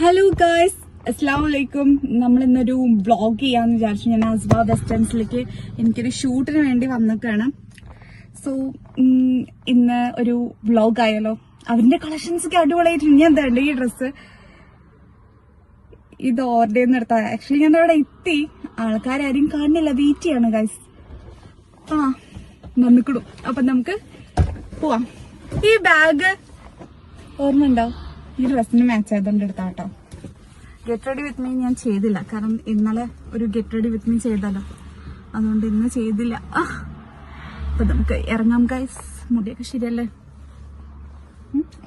Hello girls അസ്സാം വലൈക്കും നമ്മൾ ഇന്നൊരു വ്ളോഗ് ചെയ്യാന്ന് വിചാരിച്ചു. ഞാൻ അസ്ബ വെസ്റ്റേൺസിലേക്ക് എനിക്കൊരു ഷൂട്ടിന് വേണ്ടി വന്നേക്കാണ്. സോ ഇന്ന് ഒരു വ്ളോഗ് ആയാലോ? അവരിന്റെ കളക്ഷൻസ് ഒക്കെ അടിപൊളിയായിട്ട് എന്താ ഈ ഡ്രസ്സ് ഇത് ഓർഡർ ചെയ്യുന്ന ആക്ച്വലി ഞാൻ അവിടെ എത്തി. ആൾക്കാരും കാണുന്നില്ല വെയിറ്റ് ചെയ്യാണ് ഗൈസ് ആ വന്നിക്കിടും. അപ്പൊ നമുക്ക് പോവാം. ഈ ബാഗ് ഓർമ്മയുണ്ടോ? ഈ ഡ്രസ്സിന് മാച്ച് ആയതുകൊണ്ട് എടുത്താ കേട്ടോ ഗെറ്റ് റെഡി വിത്ത് മീ ഞാൻ ചെയ്തില്ല. കാരണം ഇന്നലെ ഒരു ഗെറ്റ് റെഡി വിത്ത് മീ ചെയ്തല്ലോ. അതുകൊണ്ട് ഇന്ന് ചെയ്തില്ല. അപ്പൊ നമുക്ക് ഇറങ്ങാം ഗൈസ് മുടിയൊക്കെ ശരിയല്ലേ?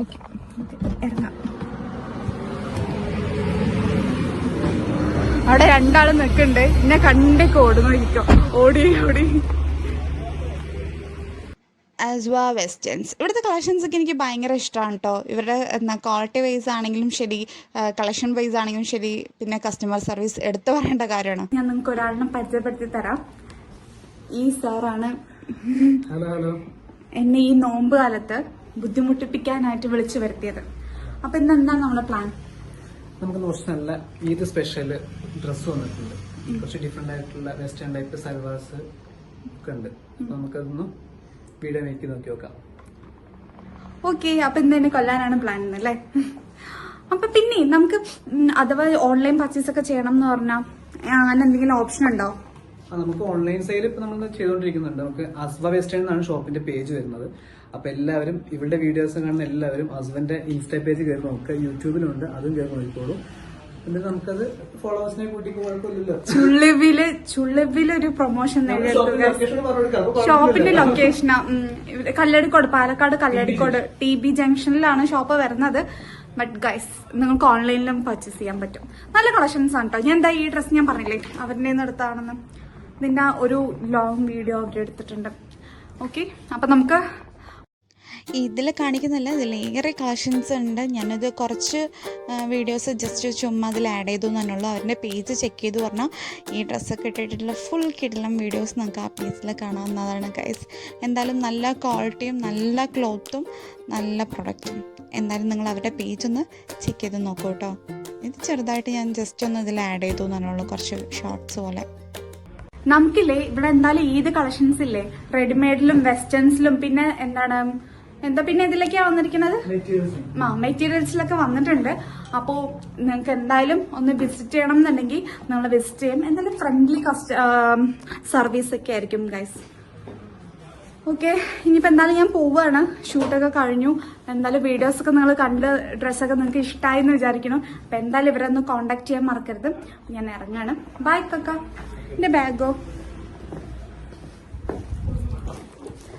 ഓക്കെ ഇറങ്ങാം. അവിടെ രണ്ടാളും നിൽക്കുന്നുണ്ട്. എന്നെ കണ്ടേക്ക് ഓടുന്നിരിക്കും ഓടി ഓടി. ആസ്വ വെസ്റ്റേൺസ് ഇവിടുത്തെ കളക്ഷൻസ് ഒക്കെ എനിക്ക് ഭയങ്കര ഇഷ്ടമാണ് കേട്ടോ ഇവരുടെ എന്താ ക്വാളിറ്റി വൈസ് ആണെങ്കിലും ശരി കളക്ഷൻ വൈസ് ആണെങ്കിലും ശരി പിന്നെ കസ്റ്റമർ സർവീസ് എടുത്തു പറയേണ്ട കാര്യമാണ്. ഞാൻ നിങ്ങൾക്ക് ഒരാളിനെ പരിചയപ്പെടുത്തി തരാം. ഈ സാറാണ് എന്നെ ഈ നോമ്പ് കാലത്ത് ബുദ്ധിമുട്ടിപ്പിക്കാനായിട്ട് വിളിച്ചു വരുത്തിയത്. അപ്പൊ ഇന്ന് എന്താണ് നമ്മുടെ പ്ലാൻ നമുക്ക് കുറച്ച് നല്ല ഈദ് സ്പെഷ്യൽ ഡ്രസ്സ് വന്നിട്ടുണ്ട്. കുറച്ച് ഡിഫറെന്റ് ആയിട്ടുള്ള വെസ്റ്റേൺ ടൈപ്പ് സൽവാസ് ഒക്കെ ഉണ്ട്. നമുക്കതൊന്ന് വീഡിയോ മേക്ക് നോക്കി നോക്കാം. ഓക്കെ അപ്പൊ ഇന്ന് എന്നെ കൊല്ലാനാണ് പ്ലാൻ അല്ലേ? അപ്പൊ പിന്നെ നമുക്ക് അഥവാ ഓൺലൈൻ പർച്ചേസ് ഒക്കെ ചെയ്യണം എന്ന് പറഞ്ഞാൽ അങ്ങനെ എന്തെങ്കിലും ഓപ്ഷൻ ഉണ്ടോ? നമുക്ക് ഓൺലൈൻ സെയിൽ ഇപ്പൊ നമ്മൾ ചെയ്തുകൊണ്ടിരിക്കുന്നുണ്ട് നമുക്ക് അസ്വ വെസ്റ്റേൺ എന്നാണ് ഷോപ്പിന്റെ പേജ് വരുന്നത്. അപ്പൊ എല്ലാവരും ഇവരുടെ വീഡിയോസ് കാണുന്ന എല്ലാവരും അസ്വന്റെ ഇൻസ്റ്റാ പേജ് കയറി നോക്കുക യൂട്യൂബിലുണ്ട് അതും കയറി നോക്കിക്കോളൂ. എന്നിട്ട് നമുക്കത് ഫോളോവേഴ്സിനെ കൂട്ടി കുഴപ്പമില്ലല്ലോ ചുള്ളിവിൽ ഒരു പ്രൊമോഷൻ ഷോപ്പിന്റെ. ലൊക്കേഷനാ കല്ലടിക്കോട് പാലക്കാട് കല്ലടിക്കോട് ടി ബി ജംഗ്ഷനിലാണ് ഷോപ്പ് വരുന്നത്. ബട്ട് ഗൈസ് നിങ്ങൾക്ക് ഓൺലൈനിലും പർച്ചേസ് ചെയ്യാൻ പറ്റും. നല്ല കളക്ഷൻസ് ആണ് കേട്ടോ ഞാൻ എന്താ ഈ ഡ്രസ് ഞാൻ പറഞ്ഞില്ലേ? അവരുടെ നിന്ന് എടുത്താണെന്ന് ഇതിന്റെ ഒരു ലോങ് വീഡിയോ അവരെടുത്തിട്ടുണ്ട് ഓക്കെ അപ്പൊ നമുക്ക് ഇതിൽ കാണിക്കുന്നില്ല ഇതിലേറെ കളക്ഷൻസ് ഉണ്ട്. ഞാനത് കുറച്ച് വീഡിയോസ് ജസ്റ്റ് ചുമ്മാ അതിൽ ആഡ് ചെയ്തു എന്നുള്ളൂ. അവരുടെ പേജ് ചെക്ക് ചെയ്തു പറഞ്ഞാൽ ഈ ഡ്രസ്സൊക്കെ ഇട്ടിട്ടുള്ള ഫുൾ കിടലം വീഡിയോസ് നമുക്ക് ആ പേജിൽ കാണാവുന്നതാണ് ഗൈസ് എന്തായാലും നല്ല ക്വാളിറ്റിയും നല്ല ക്ലോത്തും നല്ല പ്രൊഡക്റ്റും എന്തായാലും നിങ്ങൾ അവരുടെ പേജ് ഒന്ന് ചെക്ക് ചെയ്ത് നോക്കൂ കേട്ടോ ഇത് ചെറുതായിട്ട് ഞാൻ ജസ്റ്റ് ഒന്ന് ഇതിൽ ആഡ് ചെയ്തു എന്നുള്ളൂ കുറച്ച് ഷോർട്സ് പോലെ. നമുക്കില്ലേ ഇവിടെ എന്തായാലും ഏത് കളക്ഷൻസ് ഇല്ലേ? റെഡിമെയ്ഡിലും വെസ്റ്റേൺസിലും പിന്നെ എന്താണ് എന്താ പിന്നെ ഇതിലേക്കാ വന്നിരിക്കുന്നത്. ആ മെറ്റീരിയൽസിലൊക്കെ വന്നിട്ടുണ്ട്. അപ്പോ നിങ്ങൾക്ക് എന്തായാലും ഒന്ന് വിസിറ്റ് ചെയ്യണം എന്നുണ്ടെങ്കിൽ നിങ്ങൾ വിസിറ്റ് ചെയ്യും. എന്തായാലും ഫ്രണ്ട്ലി കസ്റ്റ സർവീസ് ഒക്കെ ആയിരിക്കും ഗൈസ് ഓക്കെ ഇനിയിപ്പോൾ എന്തായാലും ഞാൻ പോവുകയാണ് ഷൂട്ടൊക്കെ കഴിഞ്ഞു. എന്തായാലും വീഡിയോസ് ഒക്കെ നിങ്ങൾ കണ്ട് ഡ്രസ്സൊക്കെ നിങ്ങൾക്ക് ഇഷ്ടമായി എന്ന് വിചാരിക്കണം അപ്പം എന്തായാലും ഇവരെ ഒന്ന് കോണ്ടാക്ട് ചെയ്യാൻ മറക്കരുത്. ഞാൻ ഇറങ്ങാണ്. ബൈ കക്ക. എന്റെ ബാഗോ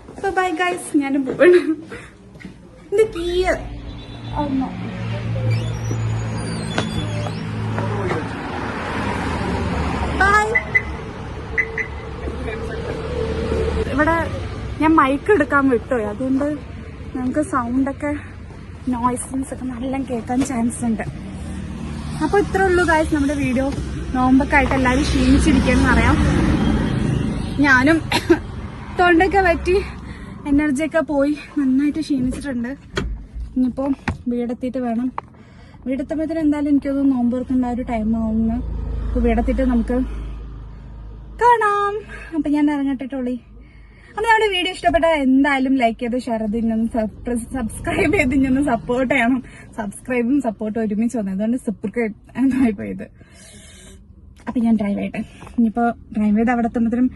അപ്പോൾ ബൈ ഗൈസ് ഞാൻ പോവാണ്. ബൈ ഇവിടെ ഞാൻ മൈക്ക് എടുക്കാൻ വിട്ടുപോയി. അതുകൊണ്ട് നമുക്ക് സൗണ്ടൊക്കെ നോയ്സൻസ് ഒക്കെ നല്ല കേൾക്കാൻ ചാൻസ് ഉണ്ട്. അപ്പോൾ ഇത്രേ ഉള്ളൂ ഗായ്സ് നമ്മുടെ വീഡിയോ നോമ്പൊക്കെ ആയിട്ട് എല്ലാവരും ക്ഷീണിച്ചിരിക്കുമെന്ന് അറിയാം. ഞാനും തൊണ്ടൊക്കെ പറ്റി എനർജിയൊക്കെ പോയി. നന്നായിട്ട് ക്ഷീണിച്ചിട്ടുണ്ട്. ഇനിയിപ്പോൾ വീടെത്തിയിട്ട് വേണം. വീടെത്തുമ്പോഴത്തേന് എന്തായാലും എനിക്കത് നോമ്പ് തുറക്കേണ്ട ഒരു ടൈം ആവുന്നു. അപ്പോൾ വീടെത്തിയിട്ട് നമുക്ക് കാണാം. അപ്പം ഞാൻ ഇറങ്ങട്ടെ ടോളി. അപ്പം നമ്മുടെ വീഡിയോ ഇഷ്ടപ്പെട്ടാൽ എന്തായാലും ലൈക്ക് ചെയ്ത് ഷെയർ ചെയ്ത് ഇന്നൊന്ന് സബ്സ്ക്രൈബ് ചെയ്ത് ഇന്നൊന്ന് സപ്പോർട്ട് ചെയ്യണം. സബ്സ്ക്രൈബും സപ്പോർട്ടും ഒരുമിച്ച് വന്നു. അതുകൊണ്ട് സപ്പോർട്ട് എന്നായി പോയത്. അപ്പം ഞാൻ ഡ്രൈവ് ചെയ്യട്ടെ ഇനിയിപ്പോൾ ഡ്രൈവ് ചെയ്ത് അവിടെ എത്തുമ്പോഴത്തേനും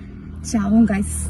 ചാവും ഗൈസ്